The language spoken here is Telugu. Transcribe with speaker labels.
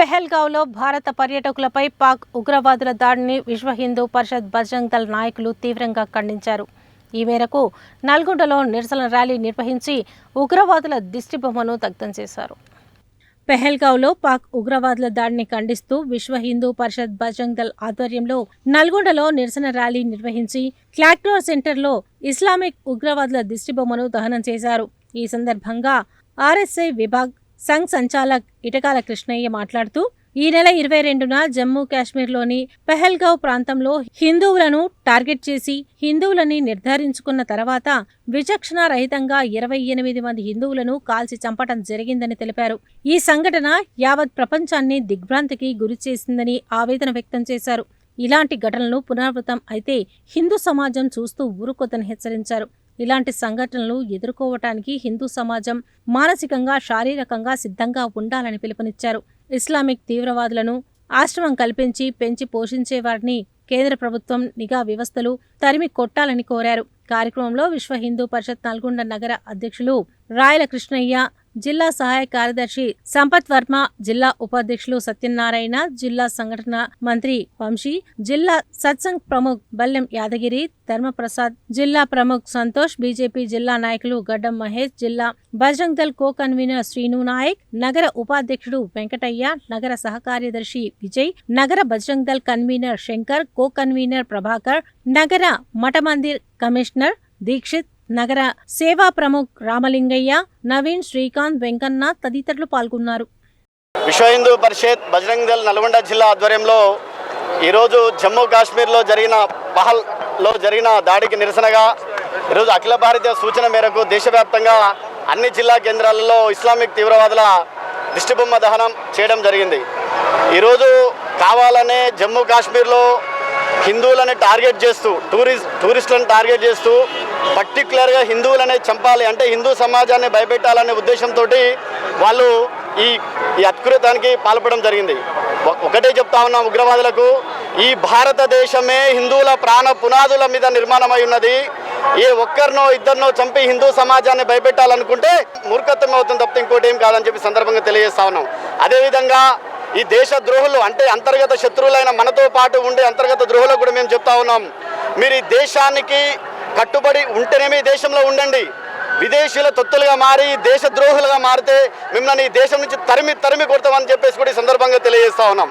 Speaker 1: పెహల్గావ్లో భారత పర్యాటకులపై పాక్ ఉగ్రవాదుల దాడిని విశ్వ హిందూ పరిషత్ బజరంగ్ దళ్ నాయకులు తీవ్రంగా ఖండించారు. ఈ మేరకు నల్గొండలో నిరసన ర్యాలీ నిర్వహించి ఉగ్రవాదుల దిష్టిబొమ్మను దగ్ధం చేశారు. పెహల్గావ్లో పాక్ ఉగ్రవాదుల దాడిని ఖండిస్తూ విశ్వ హిందూ పరిషత్ బజరంగ్ దళ్ ఆధ్వర్యంలో నల్గొండలో నిరసన ర్యాలీ నిర్వహించి క్లాక్టోర్ సెంటర్లో ఇస్లామిక్ ఉగ్రవాదుల దిష్టిబొమ్మను దహనం చేశారు. ఈ సందర్భంగా ఆర్ఎస్ఐ విభాగ్ సంఘ్ సంచాలక్ ఇటకాల కృష్ణయ్య మాట్లాడుతూ ఈ నెల ఇరవై రెండున జమ్మూ కాశ్మీర్లోని పెహల్గావ్ ప్రాంతంలో హిందువులను టార్గెట్ చేసి హిందువులని నిర్ధారించుకున్న తర్వాత విచక్షణ రహితంగా ఇరవై ఎనిమిది మంది హిందువులను కాల్చి చంపటం జరిగిందని తెలిపారు. ఈ సంఘటన యావత్ ప్రపంచాన్ని దిగ్భ్రాంతికి గురి చేసిందని ఆవేదన వ్యక్తం చేశారు. ఇలాంటి ఘటనలు పునరావృతం అయితే హిందూ సమాజం చూస్తూ ఊరుకోతని హెచ్చరించారు. ఇలాంటి సంఘటనలు ఎదుర్కోవటానికి హిందూ సమాజం మానసికంగా శారీరకంగా సిద్ధంగా ఉండాలని పిలుపునిచ్చారు. ఇస్లామిక్ తీవ్రవాదులను ఆశ్రమం కల్పించి పెంచి పోషించే వారిని కేంద్ర ప్రభుత్వం నిఘా వ్యవస్థలు తరిమి కొట్టాలని కోరారు. కార్యక్రమంలో విశ్వ హిందూ పరిషత్ నల్గొండ నగర అధ్యక్షులు రాయల కృష్ణయ్య జిల్లా సహాయ కార్యదర్శి సంపత్ వర్మ జిల్లా ఉపాధ్యక్షులు సత్యనారాయణ జిల్లా సంఘటన మంత్రి వంశీ జిల్లా సత్సంగ్ ప్రముఖ్ బల్లెం యాదగిరి ధర్మప్రసాద్ జిల్లా ప్రముఖ్ సంతోష్ బీజేపీ జిల్లా నాయకులు గడ్డం మహేష్ జిల్లా బజరంగ్ దళ్ కో కన్వీనర్ శ్రీను నాయక్ నగర ఉపాధ్యక్షుడు వెంకటయ్య నగర సహకార్యదర్శి విజయ్ నగర Bajrang Dal convener Shankar co convener Prabhakar నగర మఠమందిర్ కమిషనర్ దీక్షిత్ నగర సేవా ప్రముఖ్ రామలింగయ్య నవీన్ శ్రీకాంత్ వెంకన్న తదితరులు పాల్గొన్నారు.
Speaker 2: విశ్వ హిందూ పరిషత్ బజరంగ్ దళ్ నల్గొండ జిల్లా ఆధ్వర్యంలో ఈరోజు జమ్మూ కాశ్మీర్లో జరిగిన పహల్లో జరిగిన దాడికి నిరసనగా ఈరోజు అఖిల భారతీయ సూచన మేరకు దేశవ్యాప్తంగా అన్ని జిల్లా కేంద్రాలలో ఇస్లామిక్ తీవ్రవాదుల దిష్టిబొమ్మ దహనం చేయడం జరిగింది. ఈరోజు కావాలనే జమ్మూ కాశ్మీర్లో హిందువులని టార్గెట్ చేస్తూ టూరిస్ట్ టూరిస్టులను టార్గెట్ చేస్తూ పర్టికులర్గా హిందువులనే చంపాలి అంటే హిందూ సమాజాన్ని భయపెట్టాలనే ఉద్దేశంతో వాళ్ళు ఈ ఈ అత్కృతానికి పాల్పడడం జరిగింది. ఒకటే చెప్తా ఉన్నాం ఉగ్రవాదులకు ఈ భారతదేశమే హిందువుల ప్రాణ పునాదుల మీద నిర్మాణమై ఉన్నది. ఏ ఒక్కరినో ఇద్దరినో చంపి హిందూ సమాజాన్ని భయపెట్టాలనుకుంటే మూర్ఖత్వం అవుతుంది తప్పితే ఇంకోటి ఏం కాదని చెప్పి సందర్భంగా తెలియజేస్తా ఉన్నాం. అదేవిధంగా ఈ దేశ ద్రోహులు అంటే అంతర్గత శత్రువులైన మనతో పాటు ఉండే అంతర్గత ద్రోహులకు కూడా మేము చెప్తా ఉన్నాం. మీరు ఈ దేశానికి కట్టుబడి ఉంటేనేమి దేశంలో ఉండండి. విదేశీయుల తొత్తులుగా మారి దేశ ద్రోహులుగా మారితే మిమ్మల్ని ఈ దేశం నుంచి తరిమి తరిమి కొడతామని చెప్పేసి కూడా ఈ సందర్భంగా తెలియజేస్తా ఉన్నాం.